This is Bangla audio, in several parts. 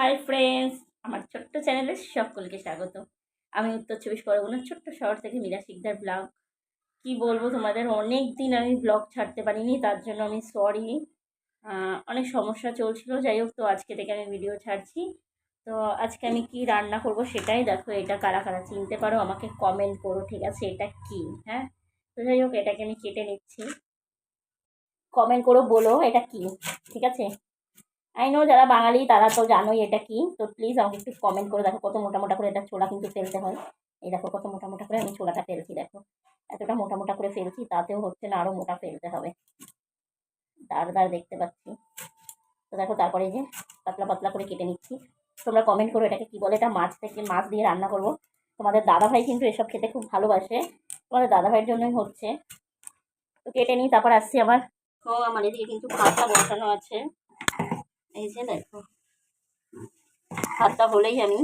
হাই ফ্রেন্ডস আমার ছোট্ট চ্যানেলে সকলকে স্বাগত। আমি উত্তর চব্বিশ পরগনার ছোট্ট শহর থেকে মীরা শিকদার ব্লগ। কি বলব তোমাদের অনেক দিন আমি ব্লগ ছাড়তে পারিনি, তার জন্য আমি সরি অনেক সমস্যা চলছিল, যাই হোক, তো আজকে থেকে আমি ভিডিও ছাড়ছি। তো আজকে আমি কি রান্না করব সেটাই দেখো, এটা কারা কারা চিনতে পারো, আমাকে কমেন্ট করো, ঠিক আছে, এটা কি হ্যাঁ? তো যাই হোক, এটাকে আমি কেটে নিচ্ছি। কমেন্ট করো, বলো, এটা কি, ঠিক আছে? আই নো যারা বাঙালি, তারা তো জানোই এটা কি। তো প্লিজ আমাকে একটু কমেন্ট করে দেখো কত মোটা মোটা করে এটা ছোলা কিন্তু ফেলতে হয়। এই দেখো কত মোটা মোটা করে আমি ছোলাটা ফেলছি, দেখো। এতটা মোটা মোটা করে ফেলছি, তাতেও হচ্ছে না আরও মোটা ফেলতে হবে। দাঁড় দাঁড় দেখতে পাচ্ছি। তো দেখো তারপরে যে পাতলা পাতলা করে কেটে নিচ্ছি। তোমরা কমেন্ট করো এটাকে কি বলে, এটা মাছ থেকে মাছ দিয়ে রান্না করব। তোমাদের দাদাভাই কিন্তু এসব খেতে খুব ভালোবাসে। তোমাদের দাদাভাইয়ের জন্যই হচ্ছে। তো কেটে নিই, তারপর আসছি আবার। তো আমার এদিকে কিন্তু ভাতটা বসানো আছে। এই যে দেখো। ভাতটা হলেই আমি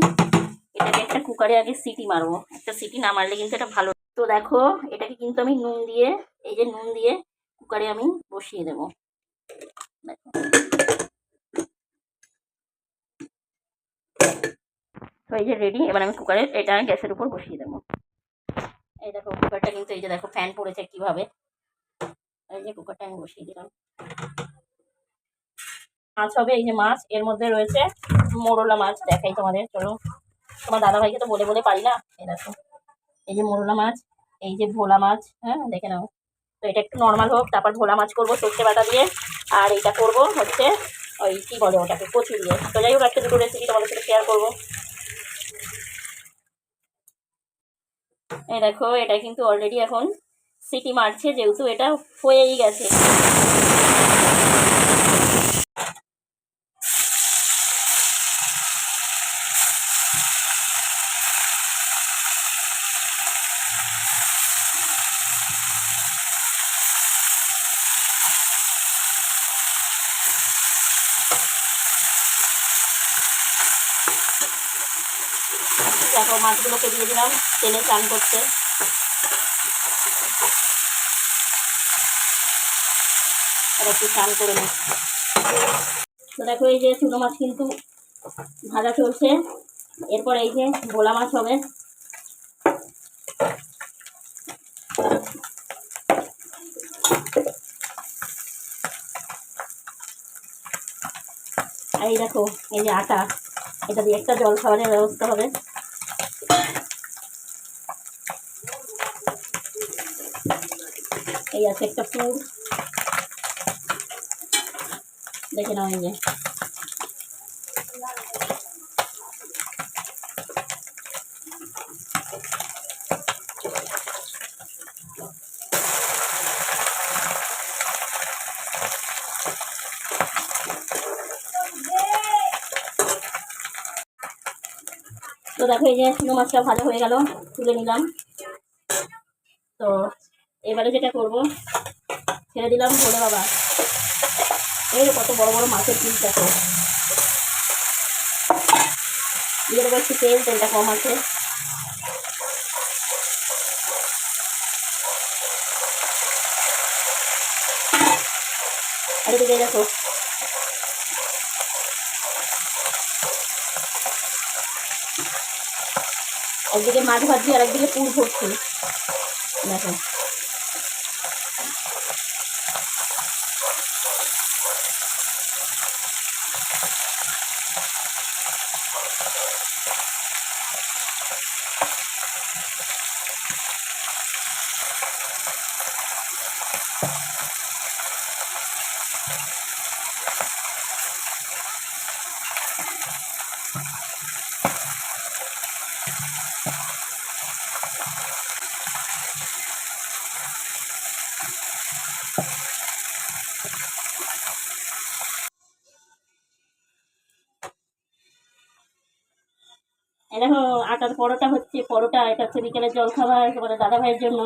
এটাকে একটা কুকারে আগে সিটি মারবো। একটা সিটি না মারলে কিন্তু এটা ভালো তো দেখো, এটাকে কিন্তু আমি নুন দিয়ে, এই যে নুন দিয়ে কুকারে আমি বসিয়ে দেবো। দেখো। তো এই যে রেডি এবার আমি কুকারে এটা গ্যাসের উপর বসিয়ে দেবো। এই দেখো, কুকারটা কিন্তু এই যে দেখো ফ্যান পড়েছে কীভাবে। এই যে কুকারটা আমি বসিয়ে দিলাম। মাছ হবে, এই যে মাছ, এর মধ্যে রয়েছে মোরলা মাছ। দেখাই তোমাদের, চলো। তোমার দাদাভাইকে তো বলে বলে পারি না? এই দেখো, এই যে মোরলা মাছ, এই যে ভোলা মাছ হ্যাঁ দেখে নাও। তো এটা একটু নর্মাল হোক, তারপর ভোলা মাছ করব সর্ষে বাটা দিয়ে। আর এটা করব হচ্ছে ওই কী বলে ওটাকে, কচু দিয়ে। তো যাই হোক একটা দুটো রেসিপি তোমাদের সাথে শেয়ার করব। এই দেখো, এটা কিন্তু অলরেডি এখন সিটি মারছে, যেহেতু এটা হয়েই গেছে দেখো মাছগুলোকে দিয়ে দিলাম, তেলে চান করতে। চান করে নিই। তো দেখো, এই যে চুনো মাছ কিন্তু ভাজা চলছে। এরপর এই যে ভোলা মাছ হবে। এই দেখো, এই যে আটা, এটা দিয়ে একটা জল খাবারের ব্যবস্থা হবে। এই আছে একটা ফুল দেখে নাও এই যে দেখো, এই যে চুনো মাছটা ভাজা হয়ে গেল, তুলে নিলাম। তো এবারে যেটা করব, ছেড়ে দিলাম ভোলে বাবা। এই কত বড় বড় মাছের পিস দেখো। দিয়ে একটু তেল, তেলটা কম আছে। আর দেখো একদিকে মাছ ভাজছি আর একদিকে পুর ভরছি দেখো। দেখো আটার পরোটা হচ্ছে পরোটা এটা হচ্ছে বিকেলের জল খাবার তোমাদের দাদা ভাইয়ের জন্য।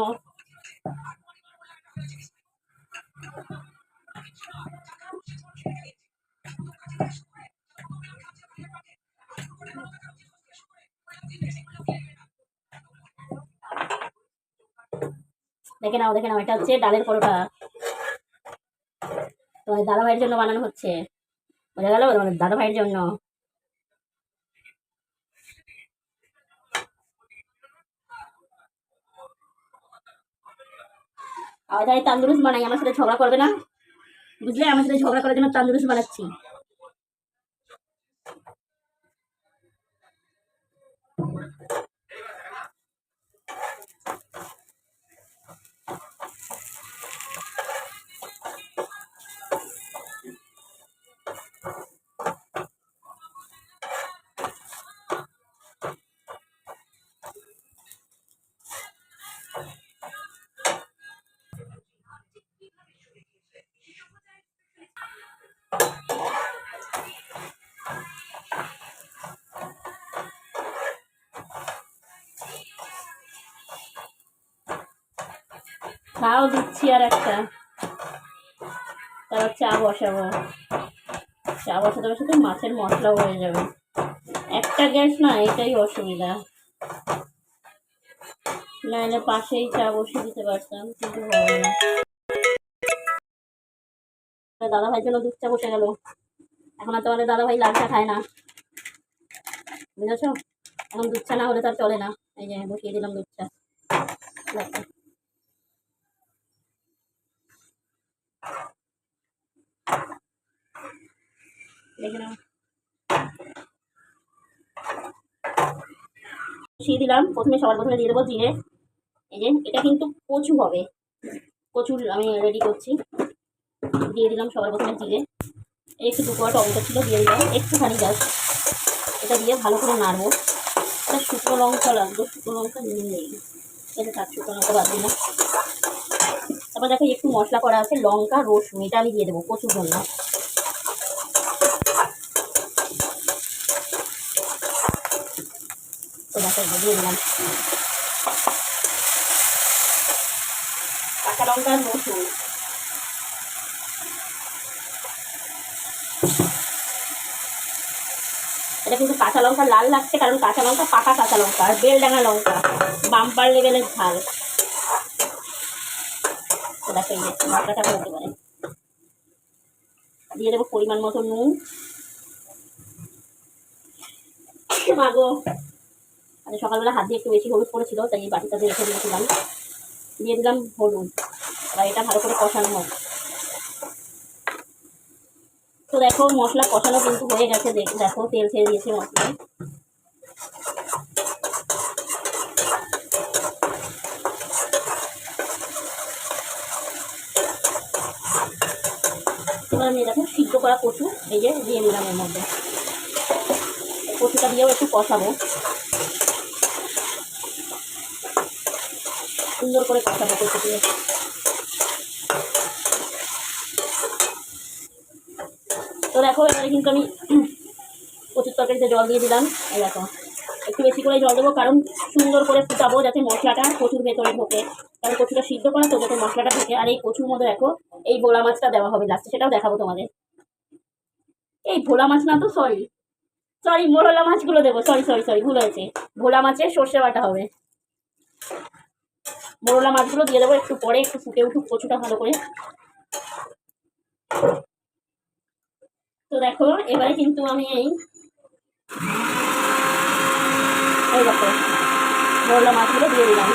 দেখে নাও দেখে নাও, এটা হচ্ছে ডালের পরোটা। তোমার দাদা ভাইয়ের জন্য বানানো হচ্ছে। বোঝা গেল? মানে তোমার দাদা ভাইয়ের জন্য। আজ তাই তান্দুরুস বানাই, আমার সাথে ঝগড়া করবে না। বুঝলে? আমার সাথে ঝগড়া করার জন্য তান্দুরুস বানাচ্ছি। খাও দিচ্ছি আর একটা। তারপর চা বসাবো। চা বসাতে বসাতে মাছের মশলাও হয়ে যাবে। একটা গ্যাস না, এটাই অসুবিধা। নাহলে পাশেই চা বসিয়ে দিতে পারতাম, কিন্তু হবে না। দাদা ভাইয়ের জন্য দুধ চা বসে গেল। এখন আর তোমাদের দাদা ভাই লাল খায় না। বুঝেছ? এখন দুধ চা না হলে তার চলে না। এই যে, বসিয়ে দিলাম দুধ চা নাও বসিয়ে দিলাম। প্রথমে সবার প্রথমে দিয়ে দেবো জিরে। এই যে, এটা কিন্তু কচু হবে। কচুর আমি রেডি করছি। দিয়ে দিলাম সবার প্রথমে জিরে। একটু দুপুয়া টমেটো ছিল, দিয়ে দিলাম। একটুখানি জাস্ট এটা দিয়ে ভালো করে নাড়বো। এটা শুকনো লঙ্কা লাগবে, শুকনো লঙ্কা নিয়ে নেই এটা তার শুকনো লঙ্কা বাদ দিলাম। তারপর দেখো, একটু মশলা করা আছে, লঙ্কা, রসুন, এটা আমি দিয়ে দেবো কচুর জন্য। দেখো দিয়ে দিলাম। কাঁচা লঙ্কা আর রসুন এটা কিন্তু কাঁচা লঙ্কা, লাল লাগছে কারণ কাঁচা লঙ্কা পাকা কাঁচা লঙ্কা আর বেলডাঙা লঙ্কা, বাম্পার লেভেলের ঝাল। যে মশলাটা হতে পারে। দিয়ে দেবো পরিমাণ মতো নুন। মাগো। আজ সকালবেলা হাত দিয়ে একটু বেশি হলুদ পড়েছিল, তাই এই বাটিটাতে রেখে দিয়েছিলাম। দিয়ে দিলাম হলুদ। এবার এটা ভালো করে কষানো হোক। তো দেখো, মশলা কষানো কিন্তু হয়ে গেছে। দেখ- তেল ছেড়ে দিয়েছে এবার আমি দেখো সিদ্ধ করা কচু, এই যে দিয়ে নিলাম এর মধ্যে। কচুটা দিয়েও একটু কষাবো। সুন্দর করে কচু দিয়ে তো দেখো, এবারে কিন্তু আমি প্রচুর তরকারিতে জল দিয়ে দিলাম। এই দেখো, একটু বেশি করে জল দেবো, কারণ সুন্দর করে ফুটাবো যাতে মশলাটা কচুর ভেতরে ঢোকে। কারণ কচুটা সিদ্ধ করা তো যাতে মশলাটা ঢোকে। আর এই কচুর মধ্যে দেখো, এই ভোলা মাছটা দেওয়া হবে লাস্টে সেটাও দেখাবো তোমাদের। এই ভোলা মাছ না তো সরি সরি মোরলা মাছগুলো দেবো। সরি সরি সরি ভুল হয়েছে। ভোলা মাছের সর্ষে বাটা হবে। মোরলা মাছগুলো দিয়ে দেবো, একটু পরে একটু ফুটে উঠুক কচুটা ভালো করে। তো দেখো, এবারে কিন্তু আমি এই দেখো, মোরলা মাছগুলো দিয়ে দিলাম।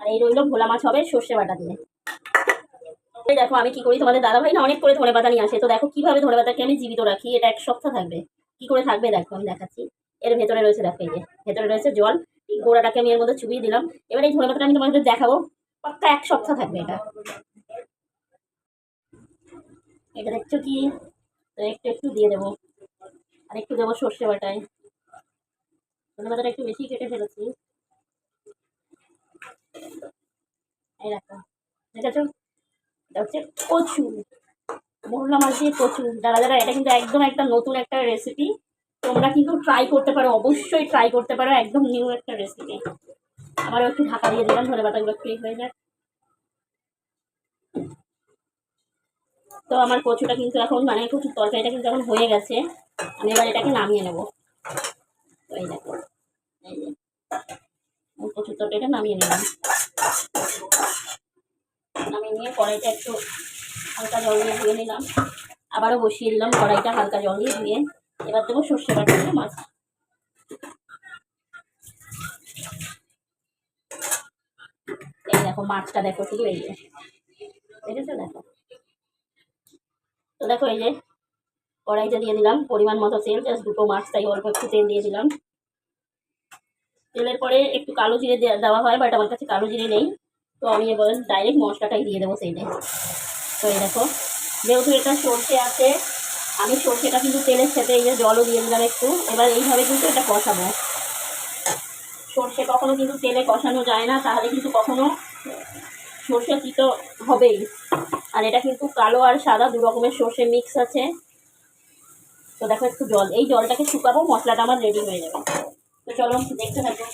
আর এই রইল ভোলা মাছ হবে সর্ষে বাটা দিয়ে। এই দেখো, আমি কি করি? তোমাদের দাদা ভাই না অনেক করে ধনে পাতা নিয়ে আসে। তো দেখো, কীভাবে ধনে পাতাকে আমি জীবিত রাখি? এটা এক সপ্তাহ থাকবে। কি করে থাকবে? দেখো, আমি দেখাচ্ছি। এর ভেতরে রয়েছে, দেখো, এই যে, ভেতরে রয়েছে জল। এই গোড়াটাকে আমি এর মধ্যে চুবিয়ে দিলাম। এবার এই ধনে পাতাটা আমি তোমাদের দেখাবো। পাক্কা এক সপ্তাহ থাকবে এটা। এটা দেখছ কি? তো একটু একটু দিয়ে দেবো। আর একটু দেবো সর্ষে বাটায়। ধনে পাতাটা একটু বেশি কেটে ফেলেছি। এই দেখো, দেখেছ? হচ্ছে কচু। মোরলা মাছ দিয়ে কচু। যারা যারা এটা কিন্তু একদম একটা নতুন একটা রেসিপি তোমরা কিন্তু ট্রাই করতে পারো, অবশ্যই ট্রাই করতে পারো, একদম নিউ একটা রেসিপি আবারও একটু ঢাকা দিয়ে দিলাম, ধনে পাতাগুলো একটু হয়ে যাক। তো আমার কচুটা কিন্তু এখন মানে কচুর তরকারিটা কিন্তু এখন হয়ে গেছে। আমি এবার এটাকে নামিয়ে নেব। এই দেখো, এই যে। কচুর তরকারিটা নামিয়ে নিলাম। নিয়ে কড়াইটা একটু হালকা জল দিয়ে ধুয়ে নিলাম। আবারও বসিয়ে দিলাম কড়াইটা হালকা জল দিয়ে ধুয়ে। এবার দেবো সর্ষে বাটা মাছ। এই দেখো, মাছটা দেখো শুধু এই যে। দেখেছ দেখো? তো দেখো এই যে কড়াইতে দিয়ে দিলাম, পরিমাণ মতো তেল, জাস্ট দুটো মাছ, তাই অল্প একটু তেল দিয়ে দিলাম। তেলের পরে একটু কালো জিরে দেওয়া হয়, বাট আমার কাছে কালো জিরে নেই। তো আমি এবার ডাইরেক্ট মশলাটাই দিয়ে দেবো সেইটাই তো এই দেখো, যেহেতু এটা সর্ষে আছে, আমি সর্ষেটা কিন্তু তেলের সাথে এই যে জলও দিয়ে দিলাম একটু, এবার এইভাবে কিন্তু এটা কষাবো। সর্ষে কখনো কিন্তু তেলে কষানো যায় না, তাহলে কিন্তু কখনো সর্ষে তিতো হবেই। আর এটা কিন্তু কালো আর সাদা, দু রকমের সর্ষে মিক্স আছে। তো দেখো একটু জল, এই জলটাকে শুকাবো, মশলাটা আমার রেডি হয়ে যাবে। তো চলো দেখতে থাকো।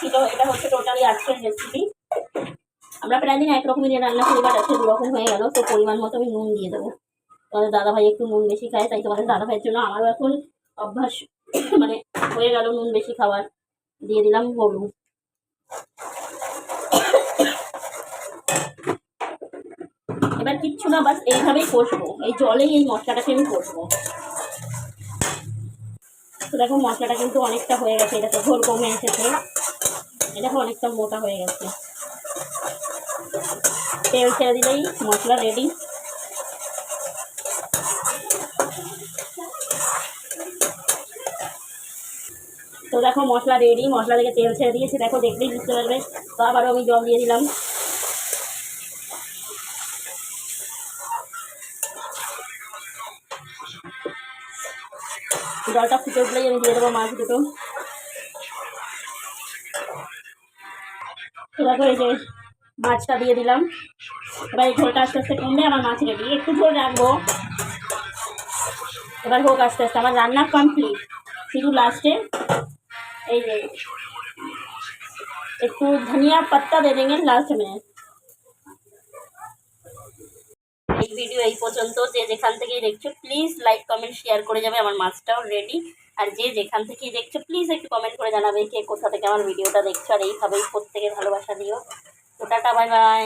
ছিল, এটা হচ্ছে টোটালি আজকের রেসিপি আমরা প্রায় দিন একরকমই রান্না করি বাট আজকে দুরকম হয়ে গেল, তো পরিমাণ মতো আমি নুন দিয়ে দেবো। তোমাদের দাদা ভাই একটু নুন বেশি খায়, তাই তোমাদের দাদা ভাইয়ের জন্য আমারও এখন অভ্যাস মানে হয়ে গেল নুন বেশি খাওয়ার। দিয়ে দিলাম হলুদ। এবার কিচ্ছু না, বাস এইভাবেই কষবো। এই জলেই এই মশলাটাকে আমি কষবো। দেখো, মশলাটা কিন্তু অনেকটা হয়ে গেছে, এটা তো ঝোল কমে এসেছে। এটা অনেকটা মোটা হয়ে গেছে। তেল ছেড়ে দিলেই মশলা রেডি তো দেখো মশলা রেডি মশলা থেকে তেল ছেড়ে দিয়েছে। দেখো দেখলেই বুঝতে পারবে। তো আবারও আমি জল দিয়ে দিলাম। জলটা ফুটে উঠলেই আমি দিয়ে দেবো মাছ দুটো। তো দেখো এই যে মাছটা দিয়ে দিলাম। এবার এই ঝোলটা আস্তে আস্তে কমবে আমার মাছ রেডি। একটু ঝোল রাখব। এবার হোক আস্তে আস্তে। আমার রান্না কমপ্লিট শুধু লাস্টে এই যে একটু ধনিয়া পাত্তা দে দেंगे লাস্ট में ভিডিও এই পর্যন্ত। যে যেখান থেকেই দেখছ প্লিজ লাইক কমেন্ট শেয়ার করে যাবে। আমার মাছটাও রেডি আর যে যেখান থেকেই দেখছ প্লিজ একটু কমেন্ট করে জানাবে কে কোথা থেকে আমার ভিডিওটা দেখছ। আর এইভাবেই প্রত্যেকে ভালোবাসা দিও। ওটাটা টাটা বাই বাই